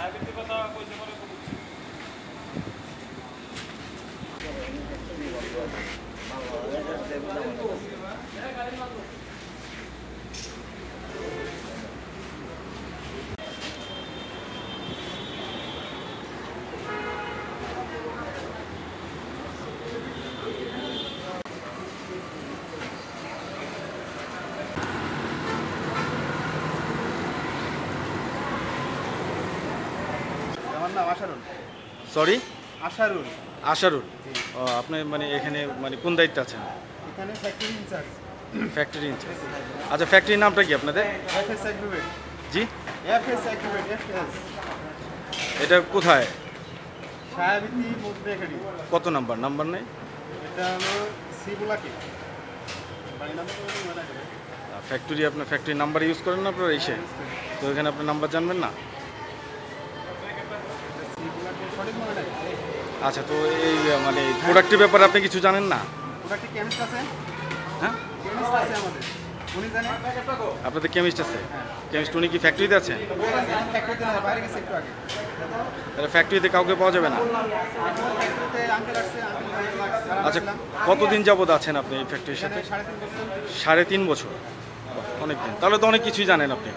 কথা আমার নাম আশারুল? সরি আশারুল। আশারুল? ও আপনি মানে এখানে মানে কোন দায়িত্বে আছেন? এখানে ফ্যাক্টরি ইনচার্জ ফ্যাক্টরি ইনচার্জ আচ্ছা ফ্যাক্টরির নামটা কি আপনাদের? এফএস অ্যাগ্রিমেন্ট জি? এফএস অ্যাগ্রিমেন্ট এফএস এটা কোথায়? ছায়াবিতি মুখ বেকারি কত নাম্বার? নাম্বার নেই? এটা হলো নাম মনে ফ্যাক্টরি আপনার ফ্যাক্টরি নাম্বার ইউজ করেন না আপনারা এসে? তো এখানে আপনার নাম্বার জানবেন না সিবুলাকে সঠিক মনে নাই আচ্ছা তো এই মানে প্রোডাক্টের ব্যাপারে আপনি কিছু জানেন না? কেমিস্ট আছে? হ্যাঁ? কেমিস্ট আছে আমাদের। উনি জানে? আপনাদের কেমিস্ট আছে? কেমিস্ট উনি কি ফ্যাক্টরিতে আছেন? ফ্যাক্টরিতে না বাইরে গেছে একটু আগে। তাহলে ফ্যাক্টরিতে কাউকে পাওয়া যাবে না? আচ্ছা কতদিন যাবত আছেন আপনি এই ফ্যাক্টরির সাথে? সাড়ে তিন বছর। অনেক দিন তাহলে তো অনেক কিছুই জানেন আপনি।